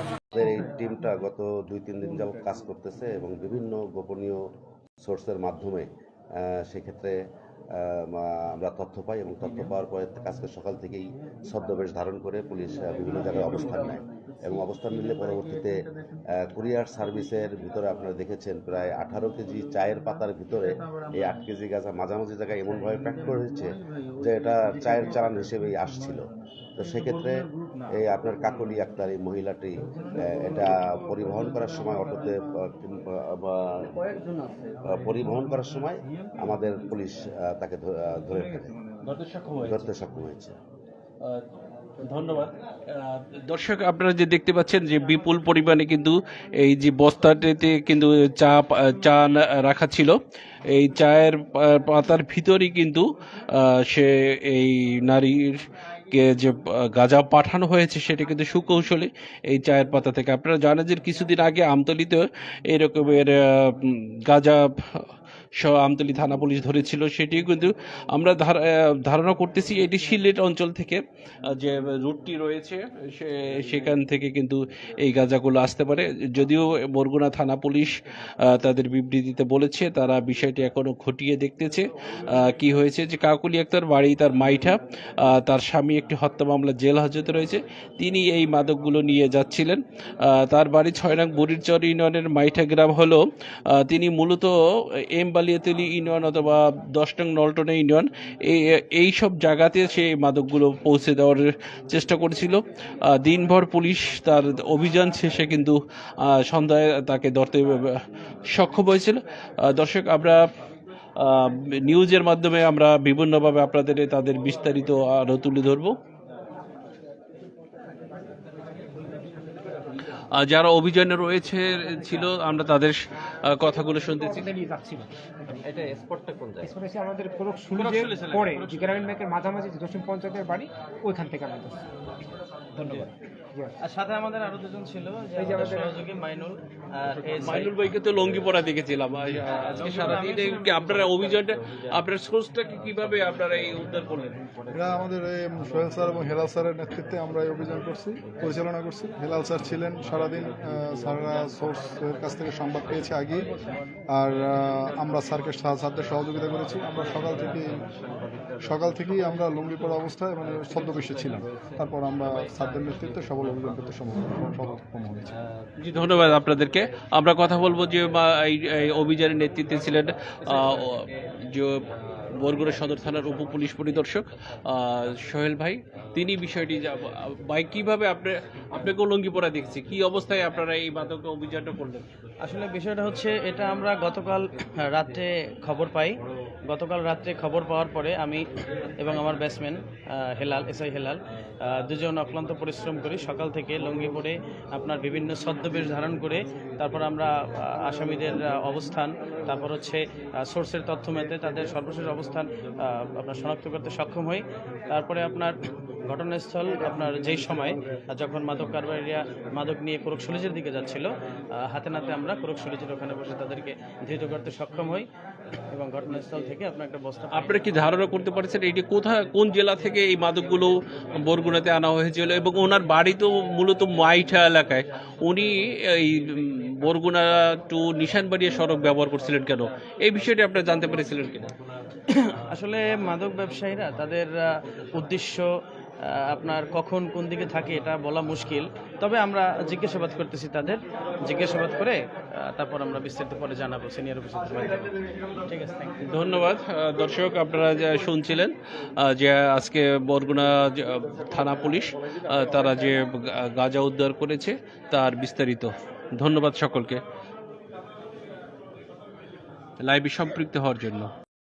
আমাদের এই টিমটা গত দুই, তিন দিন যাবত কাজ করতেছে এবং বিভিন্ন গোপনীয় সোর্সের মাধ্যমে সেক্ষেত্রে আমরা তথ্য পাই এবং তথ্য পাওয়ার পরে আজকে সকাল থেকেই ছদ্মবেশ ধারণ করে পুলিশ বিভিন্ন জায়গায় অবস্থান নেয়। এবং অবস্থান নিলে পরবর্তীতে কুরিয়ার সার্ভিসের ভিতরে আপনারা দেখেছেন প্রায় আঠারো কেজি চায়ের পাতার ভিতরে এই আট কেজি গাঁজা মাঝামাঝি জায়গায় এমনভাবে প্যাক করে হয়েছে যে এটা চায়ের চালান হিসেবেই আসছিল। তো সেক্ষেত্রে এই আপনার কাকলি আক্তার এই মহিলাটি এটা পরিবহন করার সময় অটোতে পরিবহন করার সময় আমাদের পুলিশ তাকে ধরে ফেলে। ধরতে সক্ষম হয়েছে। ধন্যবাদ। দর্শক, আপনারা যে দেখতে পাচ্ছেন যে বিপুল পরিমাণে কিন্তু এই যে বস্তাটিতে কিন্তু চা চা রাখা ছিল। এই চায়ের পাতার ভিতরেই কিন্তু সে এই নারীর কে যে গাঁজা পাঠানো হয়েছে সেটা কিন্তু সুকৌশলে এই চায়ের পাতা থেকে। আপনারা জানেন যে কিছুদিন আগে আমতলিতে এরকমের গাঁজা আমতলী থানা পুলিশ ধরেছিল সেটিও কিন্তু আমরা ধার- ধারণা করতেছি এটি সিলেট অঞ্চল থেকে যে রুটটি রয়েছে সেখান থেকে কিন্তু এই গাঁজাগুলো আসতে পারে। যদিও বরগুনা থানা পুলিশ তাদের বিবৃতিতে বলেছে তারা বিষয়টি এখনও খতিয়ে দেখতেছে কি হয়েছে যে কাকুলি আক্তার বাড়ি, তার মাইঠা তার স্বামী একটি হত্যা মামলা জেল হাজতে রয়েছে। তিনি এই মাদকগুলো নিয়ে যাচ্ছিলেন। তার বাড়ি ছয় নং বুড়িরচর ইউনিয়নের মাইঠা গ্রাম হলো তিনি মূলত এম বালিয়াতলি ইউনিয়ন অথবা দশ নং নলটনে ইউনিয়ন, এই সব জায়গাতে সে মাদকগুলো পৌঁছে দেওয়ার চেষ্টা করেছিল। দিনভর পুলিশ তার অভিযান শেষে কিন্তু সন্ধ্যায় তাকে ধরতে সক্ষম হয়েছিল। দর্শক, আমরা নিউজের মাধ্যমে আমরা বিভিন্নভাবে আপনাদের, তাদের বিস্তারিত আরও তুলে ধরবো। যারা অভিযানে রয়েছে ছিল আমরা তাদের কথাগুলো শুনতেছি। আমাদের পরে গ্রামীণ ব্যাংকের মাঝামাঝি দক্ষিণ পঞ্চায়েতের বাড়ি ওইখান থেকে আমরা যাচ্ছি। ধন্যবাদ। আর সাথে আমাদের আরও দুজন ছিল যে এই যে আমাদের আমাদের- সহযোগী মাইনুল মাইনুল ভাইকে তো লঙ্গি পরা দেখেছিলাম। আজকে সারাদিন কি আপনারা অভিযানটা আপনার সোর্সটা কীভাবে আপনারা এই উদ্ধার করলেন? এটা আমাদের সোহেল স্যার এবং হেলাল স্যারের নেতৃত্বে আমরা এই অভিযান করছি পরিচালনা করছি। হেলাল স্যার ছিলেন সারাদিন স্যাররা সোর্সের কাছ থেকে সংবাদ পেয়েছে আগে আর আমরা স্যারকে সা- স্যারদের সহযোগিতা করেছি। আমরা সকাল থেকে সকাল থেকেই আমরা লুঙ্গি পড়া অবস্থায় মানে ছদ্মবেশে ছিলাম। তারপর আমরা নেতৃত্বে করতে সক্ষম হয়েছি। জি ধন্যবাদ আপনাদেরকে। আমরা কথা বলব যে এই অভিযানের নেতৃত্বে ছিলেন আহ, যে বরগুনা সদর থানার উপ পুলিশ পরিদর্শক সোহেল ভাই। তিনি বিষয়টি যা- ভাই কীভাবে আপনি আপনাকে লঙ্গি পরা দেখছি? কি অবস্থায় আপনারা এই মাদক অভিযানটা করলেন? আসলে বিষয়টা হচ্ছে এটা আমরা গতকাল রাত্রে খবর পাই। গতকাল রাত্রে খবর পাওয়ার পরে আমি এবং আমার ব্যাটসম্যান হেলাল এসআই হেলাল দুজন অক্লান্ত পরিশ্রম করি সকাল থেকে লঙ্গি পরে আপনার বিভিন্ন ছদ্মবেশ ধারণ করে তারপর আমরা আসামিদের অবস্থান, তারপর হচ্ছে সোর্সের তথ্য মেতে তাদের সর্বশেষ অবস্থান আপনার শনাক্ত করতে সক্ষম হই। তারপরে আপনার ঘটনাস্থল, আপনার যেই সময়, যখন মাদক কারবারিরা মাদক নিয়ে কোরক সুলিজের দিকে যাচ্ছিল হাতে নাতে আমরা কোরক সুলিজের ওখানে বসে তাদেরকে ধৃত করতে সক্ষম হই। এবং ঘটনাস্থল থেকে আপনার একটা বস্তা আপনারা কি ধারণা করতে পারছেন এটি কোথায় কোন জেলা থেকে এই মাদকগুলো বরগুনাতে আনা হয়েছিল? এবং ওনার বাড়ি তো মূলত মাইঠা এলাকায়। উনি এই বরগুনা টু নিশানবাড়িয়া সড়ক ব্যবহার করছিলেন কেন? এই বিষয়টি আপনারা জানতে পেরেছিলেন কিনা? আসলে মাদক ব্যবসায়ীরা তাদের উদ্দেশ্য আপনার কখন কোন দিকে থাকে এটা বলা মুশকিল। তবে আমরা জিজ্ঞাসাবাদ করতেছি তাদের। জিজ্ঞাসাবাদ করে তারপর আমরা বিস্তারিত পরে জানাব সিনিয়র অফিসার ঠিক আছে ধন্যবাদ দর্শক, আপনারা যা শুনছিলেন যে আজকে বরগুনা থানা পুলিশ তারা যে গাঁজা উদ্ধার করেছে, তার বিস্তারিত। ধন্যবাদ সকলকে। লাইভে সম্পৃক্ত হওয়ার জন্য।